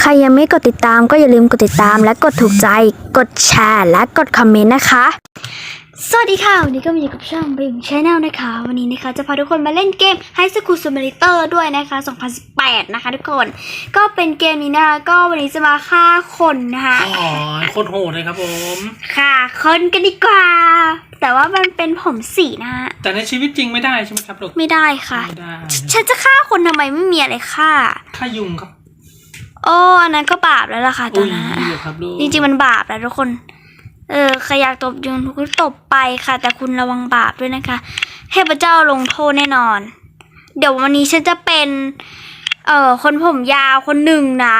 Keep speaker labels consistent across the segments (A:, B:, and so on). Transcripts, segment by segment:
A: ใครยังไม่กดติดตามก็อย่าลืมกดติดตามและกดถูกใจ กดแชร์และกดคอมเมนต์นะคะ สวัสดีค่ะ วันนี้ก็มาอยู่กับช่องบิงชแนลนะคะ วันนี้นะคะจะพาทุกคนมาเล่นเกม High School Simulator ด้วยนะคะ 2018 นะคะทุกคน ก็เป็นเกมนี้นะคะก็วันนี้จะมาฆ่าคนนะคะ
B: อ๋อโคตรโหดเลยครับผม
A: ค่ะคนกันดีกว่า แต่ว่ามันเป็นผมสีนะฮะ
B: แต่ในชีวิตจริงไม่ได้ใช่ไหมครับลูก
A: ไม่ได้ค่ะ
B: ไม่ได้
A: ฉันจะฆ่าคนทำไมไม่มีอะไรฆ่า
B: ฆ่ายุงครับ
A: โอ้อันนั้นก็บาปแล้วล่ะค่ะตอ
B: อุ้
A: น
B: ย
A: นั้นอะ
B: เดี๋ยวครับลูก
A: จริงๆมันบาปแล้วทุกคน เออใครอยากตบยุงทุกคนตบไปค่ะ แต่คุณระวังบาปด้วยนะคะเทพเจ้าลงโทษแน่นอน เดี๋ยววันนี้ฉันจะเป็น เอ่อคนผมยาวคนหนึ่งนะ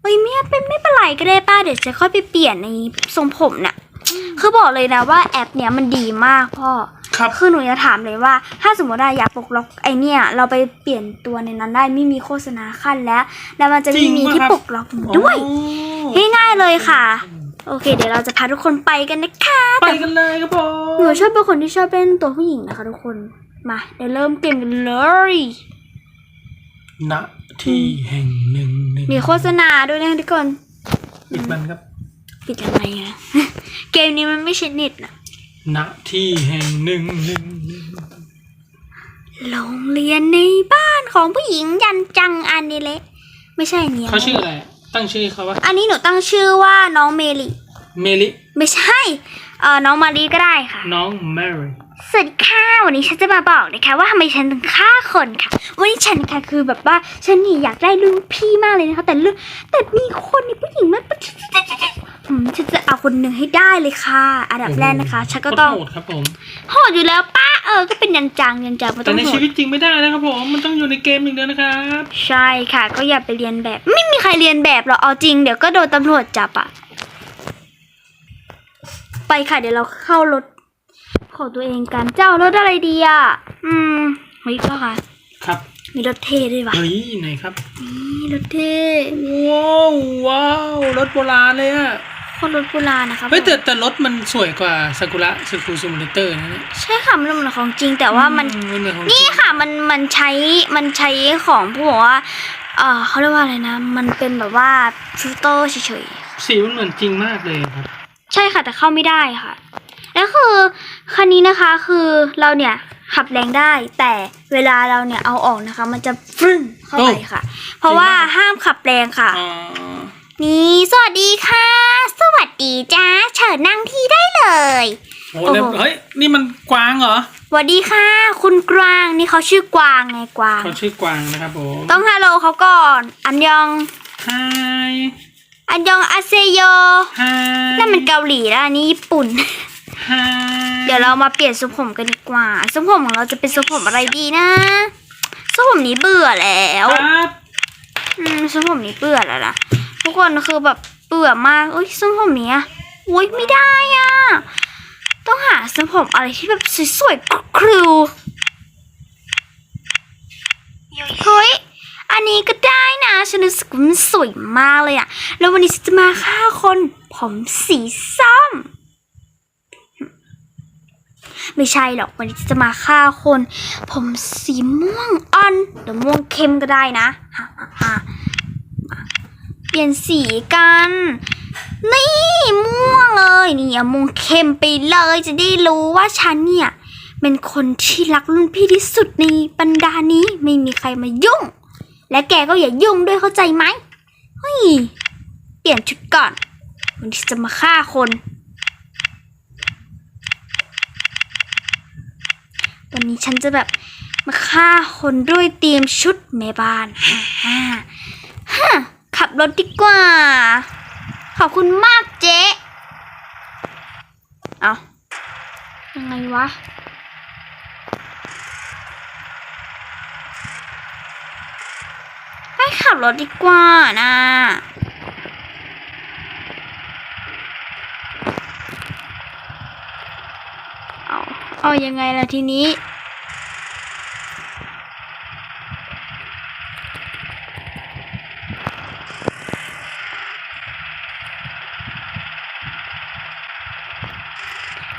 A: เฮ้ยไม่เป็นไม่เป็นไรก็ได้ป้าเดี๋ยวจะค่อยไปเปลี่ยนในทรงผมน่ะ คือบอกเลยนะว่าแอปเนี้ยมันดีมากพ่อ
B: ครับ
A: คือหนูจะถามเลยว่า ถ้าสมมติว่าอยากปลดล็อกไอเนี่ย เราไปเปลี่ยนตัวในนั้นได้ไม่มีโฆษณาขั้นแล้ว แล้วมันจะไม่มีที่ปลดล็อกหนูด้วย
B: โอ้
A: ง่ายๆเลยค่ะ โอเค เดี๋ยวเราจะพาทุกคนไปกันนะคะ
B: ไป
A: แต่
B: กันเลยครับผม
A: หนูชอบเป็นคนที่ชอบเป็นตัวผู้หญิงนะคะทุกคนมาเดี๋ยวเริ่มเกมกันเลย
B: ณที่แห่งหนึ่งหนึ่ง
A: มีโฆษณาด้วยนะคะทุกคน
B: ปิดมันครับ
A: ปิดยังไงอะ เกมนี้มันไม่ใช่เน็ตนะ
B: ณที่แห่งหนึ่งหนึ่งหนึ่ง
A: โรงเรียนในบ้านของผู้หญิงยันจังอันนี้เละไม่ใช่เนี่ย
B: เขาชื่ออะไร ตั้งชื่อเขาว่า
A: อันนี้หนูตั้งชื่อว่าน้องเมลิ
B: เมลิ
A: ไม่ใช่เอ่อน้องมารีก็ได้ค่ะ
B: น้องแมรี่
A: สวัสดีค่ะ วันนี้ฉันจะมาบอกนะคะ ว่าทำไมฉันถึงฆ่าคนค่ะ วันนี้ฉันค่ะคือแบบว่าฉันนี่อยากได้รุ่นพี่มากเลยนะคะ แต่เรื่องแต่มีคนในผู้หญิงมันฉันจะเอาคนหนึ่งให้ได้เลยค่ะ อันดับแรกนะคะฉันก็ต้อง
B: โหดครับผม
A: โหดอยู่แล้วป้าเออก็เป็นยันจังยันจังมันต้
B: แต่
A: อง
B: ใน
A: โห
B: ชี
A: ด
B: วิตจริงไม่ได้นะครับผมมันต้องอยู่ในเกมอย่างเดียวนะครับ
A: ใช่ค่ะ ก็อย่าไปเรียนแบบ ไม่มีใครเรียนแบบหรอกเอาจริงเดี๋ยวก็โดนตำรวจจับอะไปค่ะเดี๋ยวเราเข้ารถ ของตัวเองกัน เจ้ารถอะไรดีอะอืมเฮ้ยพ่อคะ
B: ครับ
A: มีรถเท่ด้วยวะ
B: เฮ้ยไหนครับ
A: นี่รถเท่
B: ว้าวว้าวรถโบราณเลยอะ
A: คนรถโบราณนะครับ
B: เฮ้ยแต่แต่รถมันสวยกว่าซากุระสกูซูมิเตอร์นะเนี่ย
A: ใช่ค่ะมันเหมือนของจริงแต่ว่ามัน
B: อืมันเหมือนของจริ
A: นี่
B: ง
A: ค่ะมันมันใช้มันใช้ของพวกว่าเออเขาเรียกว่าอะไรนะ มันเป็นแบบว่าฟิลเตอร์เฉยๆ
B: สีมันเหมือนจริงมากเลยครับ
A: ใช่ค่ะแต่เข้าไม่ได้ค่ะ แล้วคือคันนี้นะคะคือเราเนี่ยขับแรงได้ แต่เวลาเราเนี่ยเอาออกนะคะ มันจะฟึ่งเข้าไปค่ะ เพราะว่าห้ามขับแรงค่ะ
B: อ๋อ
A: นี่สวัสดีค่ะ สวัสดีจ้าเชิญนั่งที่ได้เลย
B: โอ้แล้ว
A: โอ้โห
B: เฮ้ยนี่มันกวางเหรอ
A: สวัสดีค่ะ คุณกวางนี่เขาชื่อกวางไงกวาง
B: เขาชื่อกวางนะครับผม
A: ต้องฮัลโหลเขาก่อนอันยอง
B: ไฮ
A: อันยองอาเซโย
B: ไฮ
A: นั่นมันเกาหลีแล้วอันนี้ญี่ปุ่น
B: ไฮ
A: เดี๋ยวเรามาเปลี่ยนทรงผมกันดีกว่าทรงผมของเราจะเป็นทรงผมอะไรดีนะทรงผมนี้เบื่อแล้ว
B: ครับ
A: อืมทรงผมนี้เบื่อแล้วนะทุกคนคือแบบเบื่อมากเอ้ยทรงผมเนี้ยอุ้ยไม่ได้อะต้องหาทรงผมอะไรที่แบบสวยๆครูๆเฮ้ยอันนี้ก็ได้นะฉันรู้สึกว่ามันสวยมากเลยอะแล้ววันนี้ฉันจะมาฆ่าคนผมสีส้ม ไม่ใช่หรอกวันนี้จะมาฆ่าคน ผมสีม่วงอ่อนหรือม่วงเข้มก็ได้นะฮะฮะเปลี่ยนสีกัน นี่ม่วงเลยนี่เอาม่วงเข้มไปเลยจะได้รู้ว่าฉันเนี่ยเป็นคนที่รักรุ่นพี่ที่สุดในบรรดานี้ไม่มีใครมายุ่ง และแกก็อย่ายุ่งด้วยเข้าใจไหมเฮ้ยเปลี่ยนชุดก่อนวันที่จะมาฆ่าคน วันนี้ฉันจะแบบมาฆ่าคนด้วยเตรียมชุดแม่บ้านฮ่าฮ่าฮ่าขับรถดีกว่า ขอบคุณมากเจ๊ เอายังไงวะให้ขับรถดีกว่านะเอา เอายังไงล่ะทีนี้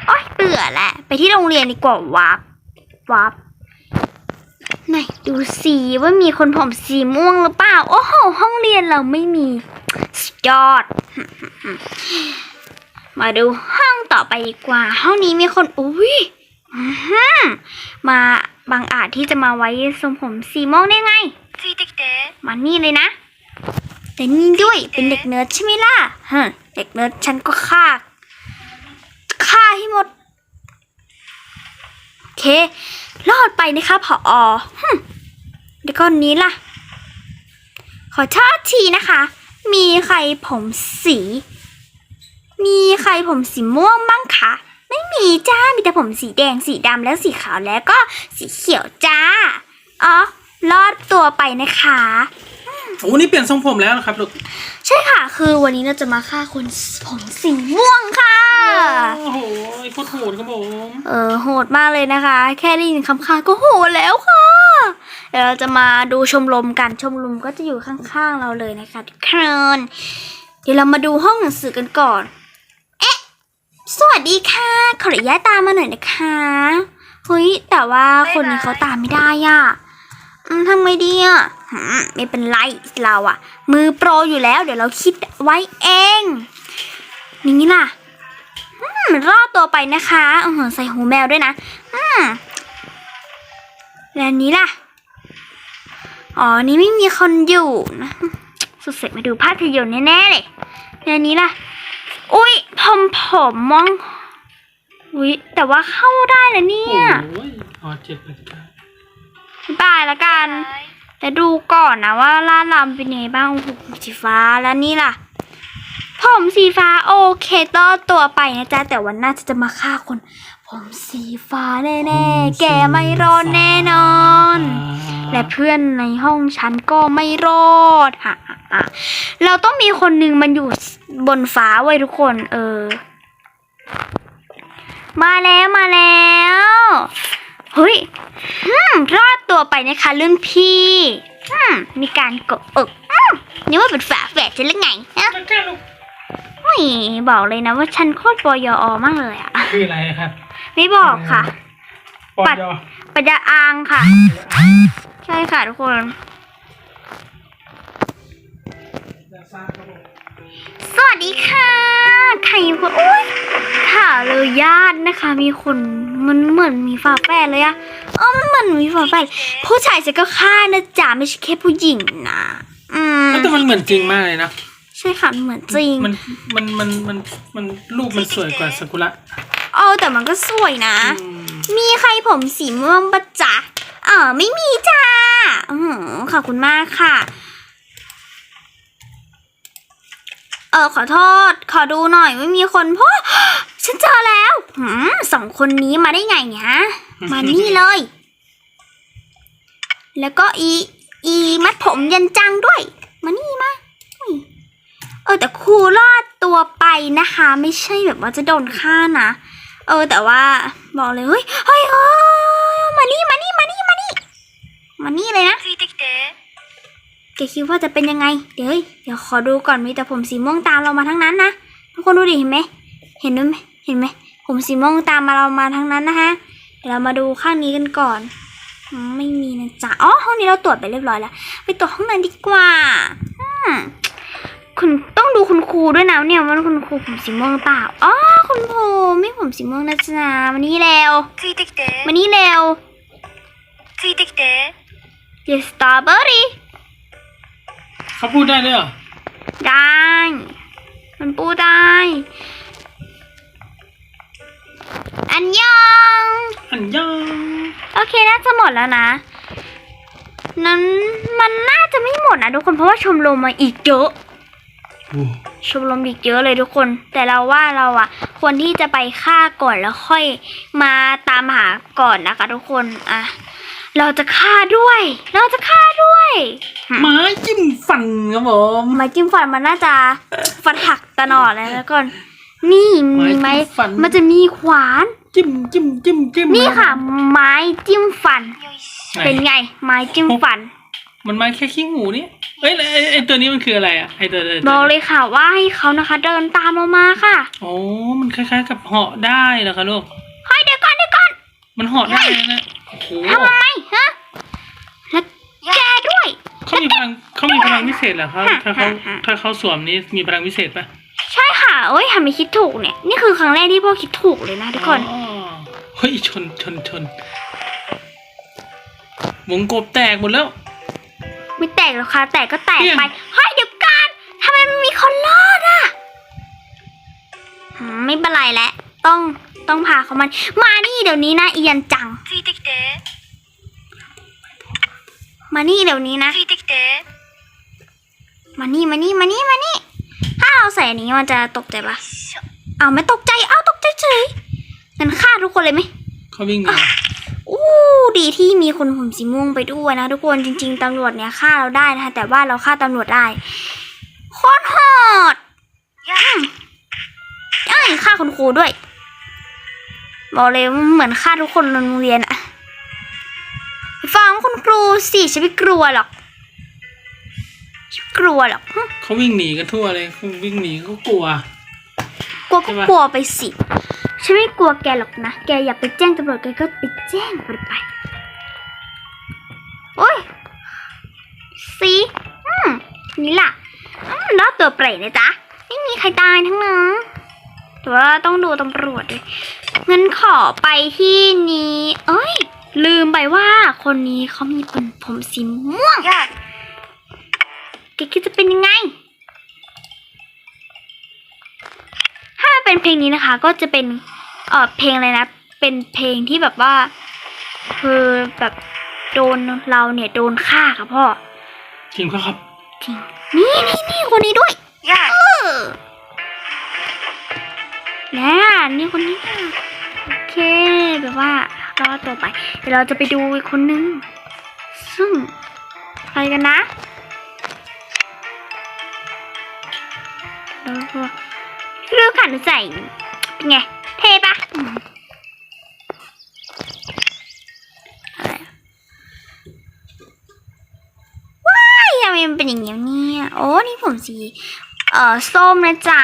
A: โอ๊ยเบื่อแหละ ไปที่โงเรียนดีกว่าวาร์ปวาร์ปไหนดูสีว่ามีคนผมสีม่วงหรือเปล่า โอ้โห ห้องเรียนเราไม่มีสุดยอด มาดูห้องต่อไปดีกว่า ห้องนี้มีคนอุ้ยมาบางอาจที่จะมาไว้ทรงผมสีม่วงได้ไงมานี่เลยนะแต่นี่ด้วยเป็นเด็กเนิร์ดใช่ไหมล่ะฮะเด็กเนิร์ดฉันก็ฆ่า รอดไปนะคะผอฮึมเดี๋ยวก่อนนี้ล่ะ ขอโทษทีนะคะ มีใครผมสี มีใครผมสีม่วงบ้างคะ ไม่มีจ้า มีแต่ผมสีแดง สีดำแล้วสีขาวแล้วก็สีเขียวจ้า อ๋อ รอดตัวไปนะคะ
B: โอ้นี่เปลี่ยนทรงผมแล้วนะครับลูก
A: ใช่ค่ะ คือวันนี้เราจะมาฆ่าคนผมสีม่วงค่ะ
B: โอ้โหโคตรโหดครับผม
A: เออโหดมากเลยนะคะ แค่ได้ยินคำฆ่าก็โหดแล้วค่ะ เดี๋ยวเราจะมาดูชมรมกันชมรมก็จะอยู่ข้างๆเราเลยนะคะทุกคนเดี๋ยวเรามาดูห้องหนังสือกันก่อน เอ๊ะ สวัสดีค่ะ ขออนุญาตตามมาหน่อยนะคะเฮ้ยแต่ว่าคนนี้เขาตามไม่ได้อะอืมทำไงดีอะหืม ไม่เป็นไรเราอะมือโปรอยู่แล้ว เดี๋ยวเราคิดไว้เองนี่ล่ะอืมรอดตัวไปนะคะอือหือใส่หูแมวด้วยนะอืมแล้วอันนี้ล่ะ อ๋อ นี่ไม่มีคนอยู่นะสุดเสร็จมาดูภาพยนตร์แน่ๆเลยแล้วอันนี้ล่ะ อุ้ยผมผมมอง อุ้ยแต่ว่าเข้าได้นะเนี่
B: โอ้
A: ย
B: ยอ๋อเจ็บเลยครับ
A: บายละกัน
C: はい
A: แต่ดูก่อนนะว่าล่าลำเป็นยังไงบ้างโอ้โหผมสีฟ้าแล้วนี่ล่ะ ผมสีฟ้าโอเคต่อตัวไปนะจ๊ะ แต่วันหน้าจะจะมาฆ่าคน ผมสีฟ้าแน่ๆ แกไม่รอดแน่นอน และเพื่อนในห้องฉันก็ไม่รอดฮะอะอะเราต้องมีคนหนึ่งมันอยู่บนฟ้าไว้ยทุกคน เออ มาแล้วมาแล้ว เฮ้ยอืมรอดตัวไปนะคะรุ่นพี่อืมมีการกดอกอืมนี่ว่าเป็นฝาแฝดฉันหรือไงฮะ
B: ไม่แค่ลูก
A: เฮ้ยบอกเลยนะว่าฉันโคตรปยอมากเลยอะ
B: คืออะไรครับ
A: ไม่บอกค่ะ
B: ปอ
A: ปัด
B: ยอ
A: ปัญญาอางค่ะ ใช่ค่ะทุกคน สวัสดีค่ะใครอยู่คนอุ้ยข่าวเลยญาตินะคะ มีคนมันเหมือนมีฝาแฝดเลยอะเออมันเหมือนมีฝาแฝดผู้ชายจะก็ฆ่านะจ๊ะไม่ใช่แค่ผู้หญิงนะอืม
B: แต่มันเหมือนจริงมากเลยนะ
A: ใช่ค่ะมันเหมือนจริง
B: มันมันมันมันมันรูปมันสวยกว่าซากุระ
A: เออแต่มันก็สวยนะ
B: อืม
A: มีใครผมสีม่วงปะจ๊ะเออไม่มีจ้าอือหือขอบคุณมากค่ะ เเออขอโทษ ขอดูหน่อยไม่มีคนพ่อฉันเจอแล้วหืมสองคนนี้มาได้ไงเนี่ยมานี่เลย แล้วก็อี อีมัดผมยันจังด้วย มานี่มาเออแต่ครูรอดตัวไปนะคะ ไม่ใช่แบบว่าจะโดนฆ่านะเออ แต่ว่าบอกเลยเฮ้ยเฮ้ยมานี่มานี่มานี่มานี่มานี่เลยนะ แกคิดว่าจะเป็นยังไง เดี๋ยวเดี๋ยวขอดูก่อนมีแต่ผมสีม่วงตามเรามาทั้งนั้นนะทุกคนดูดิเห็นไหมเห็นไหมเห็นไหมผมสีม่วงตามมาเรามาทั้งนั้นนะคะเดี๋ยวเรามาดูข้างนี้กันก่อนไม่มีนะจ๊ะอ๋อห้องนี้เราตรวจไปเรียบร้อยแล้ว ไปตรวจห้องนั้นดีกว่าคุณต้องดูคุณครูด้วยนะเนี่ยว่าคุณครูผมสีม่วงเปล่าอ๋อคุณครูไม่ผมสีม่วงนะจ๊ะวันนี้แล้ววันนี้แล้ว
C: Yes, strawberry.
A: เบอรี่
B: เขาพูดได้ด้วยเหรอ
A: ได้ มันปูได้ อันยอง
B: อันยัง
A: โอเคน่าจะหมดแล้วนะนั้นมันน่าจะไม่หมดนะทุกคนเพราะว่าชมรมมาอีกเยอะ
B: โอ้
A: ชมรมอีกเยอะเลยทุกคน แต่เราว่าเราอะควรที่จะไปฆ่าก่อนแล้วค่อยมาตามหาก่อนนะคะทุกคนอะ เราจะฆ่าด้วย เราจะฆ่าด้วย
B: ไม้จิ้มฟันครับผม
A: ไม้จิ้มฟันมันน่าจะฟันหักตนอดเลยแล้วก่อน นี่มีไหม
B: มัน
A: จะมีขวาน
B: จิ้มจิ้มจิ้มจิ้ม
A: นี่ค่ะ ไม้จิ้มฟัน เป็นไง ไม้จิ้มฟัน
B: มันไม้แค่ขี้หมูนี่เอ้ยไอตัวนี้มันคืออะไรอะไอตัวเบ
A: อกเลยค่ะว่าให้เขานะคะ เดินตามเามาค่ะ
B: โอ้มันคล้ายๆกับเหาะได้เหรอคะลูก
A: เฮ้ยเดี๋ยวก่อนเดี๋ยวก่อน
B: มันเหาะได้นะ โอ้โห
A: ทำไมฮะแล้วแกด้วย
B: เขามีพลังเขามีพลังพิเศษเหรอครับ
A: ฮะ
B: ถ้าเขา
A: ฮะ
B: ถ้าเขาสวมนี้มีพลังพิเศษปะ
A: ใช่ค่ะโอ้ยทำไมคิดถูกเนี่ย นี่คือครั้งแรกที่พวกคิดถูกเลยนะทุกคน
B: อ๋อเฮ้ยชนชนชนวงกบแตกหมดแล้ว
A: ไม่แตกหรอกค่ะแตกก็แตก
B: เนี่ย
A: ไป เฮ้ยเดี๋ยวกันทำไมมันมีคนรอดอะอืมไม่เป็นไรแล้วต้อง ต้องพาเขามันมานี่เดี๋ยวนี้นะเอียนจัง
C: ついてきて
A: มานี่เดี๋ยวนี้นะ
C: ついてきて
A: มานี่มานี่มานี่มานี่ ถ้าเราใส่อันนี้มันจะตกใจปะ
C: しょ
A: เอาไม่ตกใจ เอาตกใจเฉยงั้นฆ่าทุกคนเลยไหม
B: เขาวิ่งหนี
A: อู้ดีที่มีคนผมสีม่วงไปด้วยนะทุกคนจริง ๆตำรวจเนี่ยฆ่าเราได้นะคะแต่ว่าเราฆ่าตำรวจได้โคตรโหด
C: や
A: เอ้ยฆ่าคุณครูด้วย บอกเลยว่าเหมือนฆ่าทุกคนในโรงเรียนอะฟังคุณครูสิฉันไม่กลัวหรอกฉันไม่กลัวหรอกหึ
B: เขาวิ่งหนีกันทั่วเลยเขาวิ่งหนีเขากลัว
A: กลัวก็
B: ใช่ปะ
A: กลัวไปสิฉันไม่กลัวแกหรอกนะ แกอยากไปแจ้งตำรวจแกก็ไปแจ้งไปไปโอ้ยสีอืมนี่ล่ะอืมแล้วตัวเปรตนะจ๊ะไม่มีใครตายทั้งนั้นแต่ว่าต้องดูตำรวจด้วย งั้นขอไปที่นี้ เอ้ย ลืมไปว่าคนนี้เขามีคนผมสีม่วง
C: や
A: แกคิดจะเป็นยังไง ถ้าเป็นเพลงนี้นะคะ ก็จะเป็นเออเพลงอะไรนะ เป็นเพลงที่แบบว่า คือแบบโดนเราเนี่ยโดนฆ่าค่ะพ่อ
B: จริงปะครับ
A: จริง นี่นี่นี่คนนี้ด้วย
C: や
A: เออแล้วนี่คนนี้ค่ะโอ เคแบบว่ารอตัวไป เดี๋ยวเราจะไปดูอีกคนนึง ซึ่งใครกันนะแล้วก็เรื่องขันใส่เป็นไง เท่ปะอะไรอะว้ายทำไมมันเป็นอย่างเงี้ยเนี่ย โอ้ นี่ผมสี เอ่อ ส้มนะจ๊ะ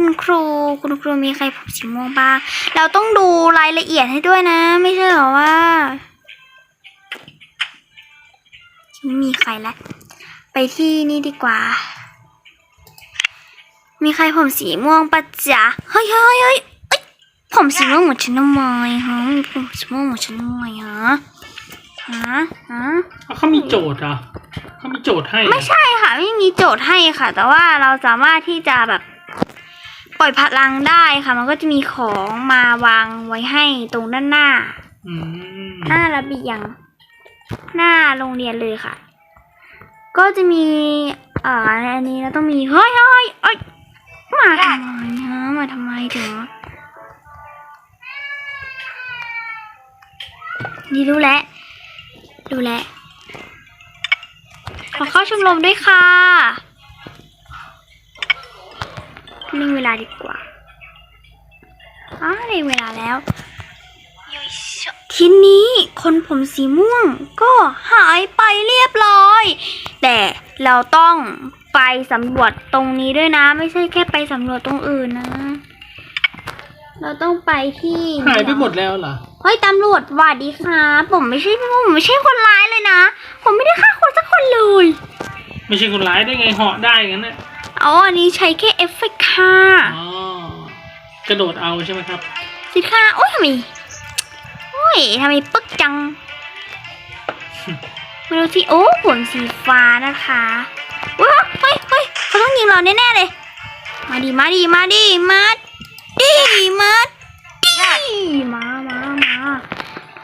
A: คุณครู คุณครูมีใครผมสีม่วงบ้าง เราต้องดูรายละเอียดให้ด้วยนะ ไม่ใช่เหรอว่าไม่มีใครแล้ว ไปที่นี่ดีกว่า มีใครผมสีม่วงปะจ๊ะ เฮ้ยเฮ้ยเฮ้ยเอ้ยผมสีม่วงเหมือนฉันทำไมฮะมีผมสีม่วงเหมือนฉันทำไมฮะฮะฮะ
B: เขามีโจทย์เหรอะเขามีโจทย์ให้เหรอ
A: ไม่ใช่ค่ะ ไม่มีโจทย์ให้ค่ะ แต่ว่าเราสามารถที่จะแบบ ปล่อยพลังได้ค่ะ มันก็จะมีของมาวางไว้ให้ตรงด้านหน้า
B: อืม
A: หน้าระเบียง หน้าโรงเรียนเลยค่ะ ก็จะมี เอ่ออันนี้แล้วต้องมี เฮ้ยเฮ้ยเอ้ยมาทำไมฮะมาทำไมถึงนี่รู้แล้วรู้แล้วขอเข้าชมรมด้วยค่ะ เร่งเวลาดีกว่าอ๋อเร่งเวลาแล้ว ทีนี้คนผมสีม่วงก็หายไปเรียบร้อย แต่เราต้องไปสำรวจตรงนี้ด้วยนะ ไม่ใช่แค่ไปสำรวจตรงอื่นนะ เราต้องไปที่
B: หายไปหมดแล้วเหรอ
A: เฮ้ยตำรวจหวัดดีค่ะผมไม่ใช่ผมไม่ใช่คนร้ายเลยนะ ผมไม่ได้ฆ่าคนสักคนเลย
B: ไม่ใช่คนร้ายได้ไงเหาะได้งั้นนะ
A: เอาอันนี้ใช้แค่เอฟเฟกต์ค่ะ
B: อ๋อกระโดดเอาใช่ไหมครับ
A: สิค่ะโอ้ยทำไมโอ้ยทำไมปึ๊กจังมาดูที่โอ้ผลสีฟ้านะคะว้าวเฮ้ยเฮ้ยเขาต้องยิงเราแน่ๆเลย มาดีมาดีมาดีมาดีมาดีมามามา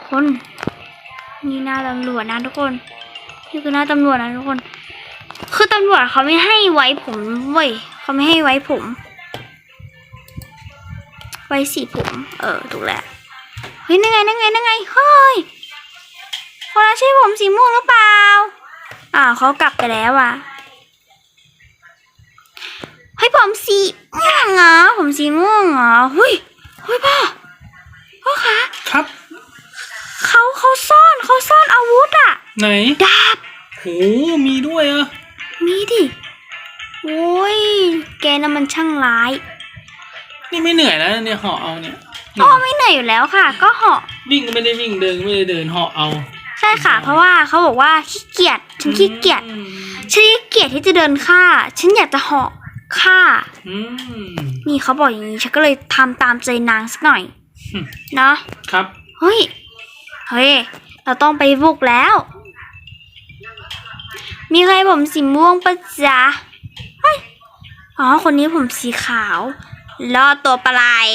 A: คนนี่หน้าตำรวจนะทุกคนนี่คือหน้าตำรวจนะทุกคน คือตำรวจเขาไม่ให้ไว้ผมเว้ยเขาไม่ให้ไว้ผม ไว้สีผม เออถูกแล้วเฮ้ยนั่งไงนั่งไงนั่งไงเฮ้ยคนนั้นใช่ผมสีม่วงหรือเปล่าอ่าวเขากลับไปแล้วอะเฮ้ยผมสีม่วงเหรอผมสีม่วงเหรอเฮ้ยเฮ้ยพ่อพ่อคะ
B: ครับ
A: เขาเขาซ่อนเขาซ่อนอาวุธอะ
B: ไหน
A: ดาบ
B: โหมีด้วยเหรอะ
A: มีดิ โอ้ย แกน่ะมันช่างร้าย
B: นี่นี่ไม่เหนื่อยแล้วเนี่ยเหาะเอาเนี่ย
A: ก็ไม่เหนื่อยอยู่แล้วค่ะ ก็เหาะ
B: วิ่งก็ไม่ได้วิ่งเดินก็ไม่ได้เดินเหาะเอา
A: ใช่ค่ะ เพราะว่าเขาบอกว่าขี้เกียจฉันขี้เกียจ
B: อืม
A: ฉันขี้เกียจที่จะเดินค่าฉันอยากจะเหาะค่า
B: อืม
A: นี่เขาบอกอย่างนี้ฉันก็เลยทำตามใจนางสักหน่อย
B: อืม
A: เนาะ
B: ครับ
A: เฮ้ย เฮ้ย เราต้องไปบุกแล้ว มีใครผมสีม่วงปะจ๊ะอ๋อ คนนี้ผมสีขาวล่อตัวปลาย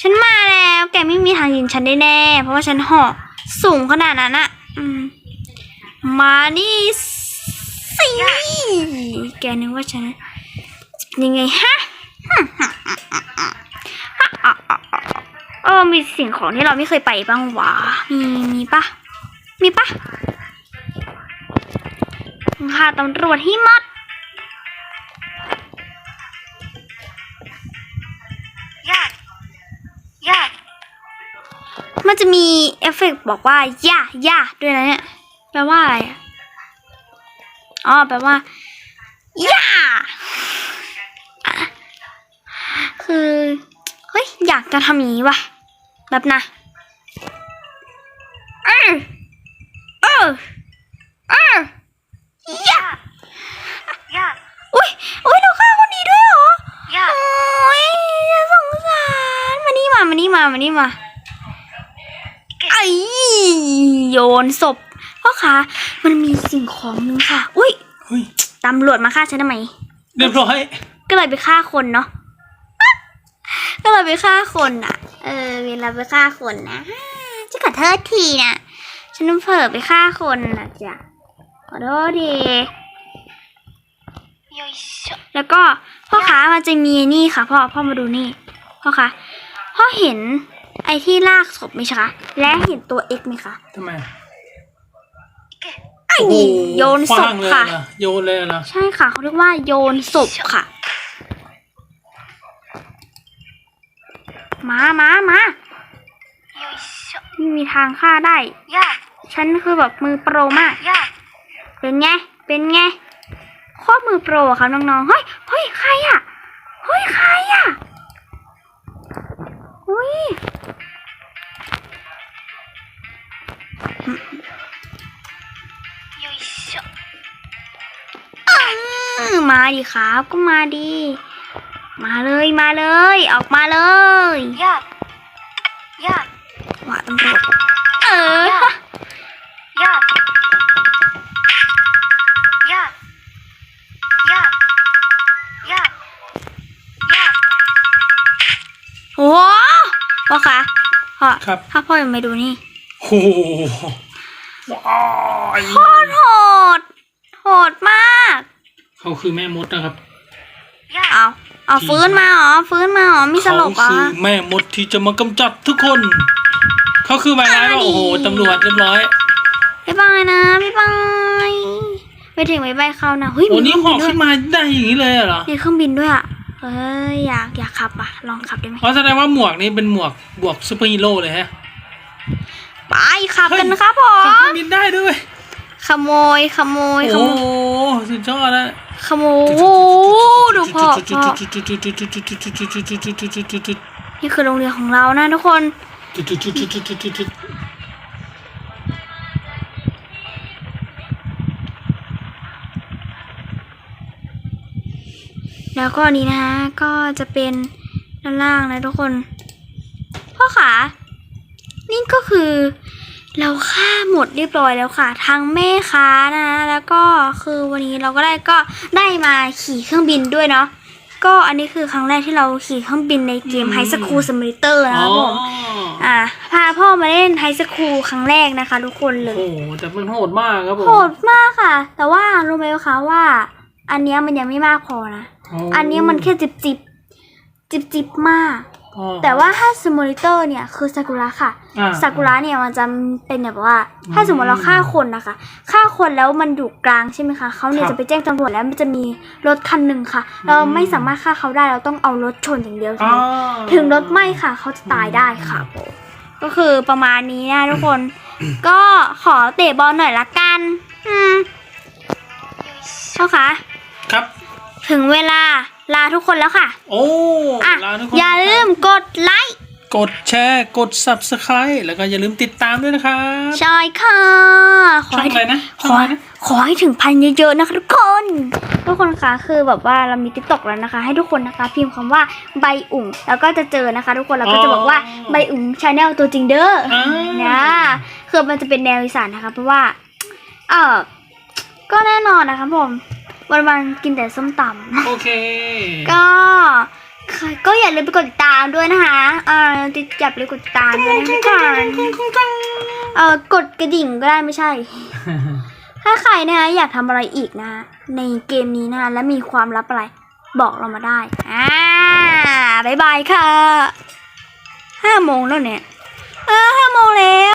A: ฉันมาแล้ว แกไม่มีทางยิงฉันได้แน่ เพราะว่าฉันหาะสูงขนาดนั้นอะอมมานี่สิแกนึกว่าฉันจะเป็นยังไงฮะเออมีสิ่งของที่เราไม่เคยไปบ้างวะมีมีปะมีปะ หาตำรวจให้หมัด
C: やや
A: มันจะมีเอฟเฟกต์บอกว่าย่าย่าด้วยนะเนี่ยแปลว่าอะไรอะอ๋อแปลว่าย่าอะคือเฮ้ยอยากจะทำอย่างนี้ว่ะแบบนะเออเออเออ ย่า
C: や
A: อุ้ยอุ้ยเราฆ่าคนนี้ด้วยเหรอ
C: や
A: โอ้ยสงสารมานี่มามานี่มามานี่มาไอ้โยนศพพ่อคะมันมีสิ่งของหนึงค่ะ อุ้ย
B: เฮ้ย
A: ตำรวจมาฆ่าฉันทำไม
B: เรียบร้อย
A: ก็เลยไปฆ่าคนเนาะ ก็เลยไปฆ่าคนอะ เออ เวลาไปฆ่าคนนะจะขอโทษทีนะ ฉันเผลอไปฆ่าคนนะจ๊ะ ขอโทษ
C: ดี
A: แล้วก็พ่อค้ามันจะมีนี่ค่ะพ่อพ่อมาดูนี่พ่อคะพ่อเห็นไอ้ที่ลากศพไหมคะ และเห็นตัวเอ็กไหมคะ
B: ทำไมโย
A: นศพค่ะ
B: โยนเลยนะ
A: ใช่ค่ะเขาเรียกว่าโยนศพค่ะมามามาไม่มีทางฆ่าได้ ฉันคือแบบมือโปรมาก เป็นไง เป็นไงข้อมือโปรครับน้องๆ เฮ้ย เฮ้ย ใครอะ เฮ้ย ใครอะ อุ้ยมาดิครับ ก็มาดีมาเลย มาเลย ออกมาเลย
C: ยากยาก
A: ว่าตำรวจเออ พ่อคะพ่อ
B: ครับ
A: ถ้าพ่อยังไม่ดูนี่
B: โอ้โหว้าย
A: โคตรโหดโหดมาก
B: เขาคือแม่มดนะครับ
C: や
A: เอาเอาฟื้นมาเหรอฟื้นมาเหรอมีสลบ
B: เขา
A: อะ
B: คือแม่มดที่จะมากำจัดทุกคน เขาคือไวร้ายว่า
A: อ่าดิ
B: โอ้โหตำรวจเรียบร้อย
A: บ๊ายบายนะบ๊ายบายไปถึงบ๊ายบายเขานะเฮ้ย
B: โอ้
A: มี
B: นี่
A: เค
B: ห
A: รื่
B: อ
A: องบินด้ว
B: ขึ้
A: ย
B: นมาได้อย่างนี้เลยเหรอ
A: มีเครื่องบินด้วยอะ เอ้ยอยากอยากขับอะ ลองขับได้ไหม
B: อ๋อแสดงว่าหมวกนี้เป็นหมวกบวกซูเปอร์ฮีโร่เลยฮะ
A: ไปขับกัน
B: เฮ้ย
A: นะครับผ
B: ขับเครื่
A: ม
B: องบินได้ด้วย
A: ขโมยขโมยข
B: โอ้
A: โม
B: โห
A: ย
B: สุดยอดแล้ว
A: ขโมยโอ้ดูพ่อพ่อนี่คือโรงเรียนของเรานะทุกคน แล้วก็อันนี้นะคะก็จะเป็นด้านล่างนะทุกคน พ่อขานี่ก็คือ เราฆ่าหมดเรียบร้อยแล้วค่ะ ทั้งแม่ค้านะแล้วก็คือวันนี้เราก็ได้ก็ได้มาขี่เครื่องบินด้วยเนาะก็อันนี้คือครั้งแรกที่เราขี่เครื่องบินในเกม
B: อืม
A: High School Simulator นะ
B: อ๋
A: ค
B: อ
A: รับผมอ่าพาพ่อมาเล่น High School ครั้งแรกนะคะ ทุกคนเล
B: โอ้
A: ย
B: โหแต่มันโหดมากครับผม
A: โหดมากค่ะ แต่ว่ารู้ไหมคะว่า อันเนี้ยมันยังไม่มากพอนะ
B: โอั
A: นนี้มันแค่จิบจิบจิบจิบมาก แต่ว่าถ้าสมอลิเตอร์เนี่ยคือซากุระค่ะซากุระเนี่ยมันจะเป็นแบบว่า ถ้าสมมติเราฆ่าคนนะคะฆ่าคนแล้วมันอยู่กลางใช่ไหมคะเขาเนี่ยจะไปแจ้งตำรวจแล้วมันจะมีรถคันหนึ่งค่ะ เราไม่สามารถฆ่าเขาได้เราต้องเอารถชนอย่างเดียวถึงรถไหม้ค่ะเขาจะตายได้ค่ะ ก็คือประมาณนี้นะทุกคน ก็ขอเตะบอลหน่อยละกันอืมเท่าคะ
B: ครับ
A: ถึงเวลาลาทุกคนแล้วค่ะ
B: โอ้
A: อะ
B: ลาทุกคน
A: อย่าลืมกดไลค์
B: กดแชร์ กด subscribe แล้วก็อย่าลืมติดตามด้วยนะครับ
A: ใช่ค่ะ ขอ
B: ช่อง
A: ให้
B: อะไรนะ
A: ข
B: ช่อง
A: อ
B: อะไรนะ
A: ขอให้ถึงพันเยอะๆนะคะทุกคน ทุกคนคะคือแบบว่าเรามีติ๊กต็อกแล้วนะคะ ให้ทุกคนนะคะ พิมพ์คำว่าใบอุ่งแล้วก็จะเจอนะคะ ทุกคนแล้วก็จะบอกว่าใบอุ่งชาแนลตัวจริงเด้อ
B: อ่า
A: นะคือมันจะเป็นแนวอีสานนะคะ เพราะว่า เออก็แน่นอนนะคะผม วันวันๆกินแต่ส้มตำ
B: โอเค
A: ก็ค่ะก็อย่าลืมไปกดติดตามด้วยนะคะเอ่อติดอย่าลืมกดติดตามด้วยนะคะเอ่อกดกระดิ่งก็ได้ไม่ใช่ ถ้าใครนะคะอยากทำอะไรอีกนะคะในเกมนี้นะคะและมีความลับอะไร บอกเรามาได้ อ่าบายบายค่ะห้าโมงแล้วเนี่ย เออห้าโมงแล้ว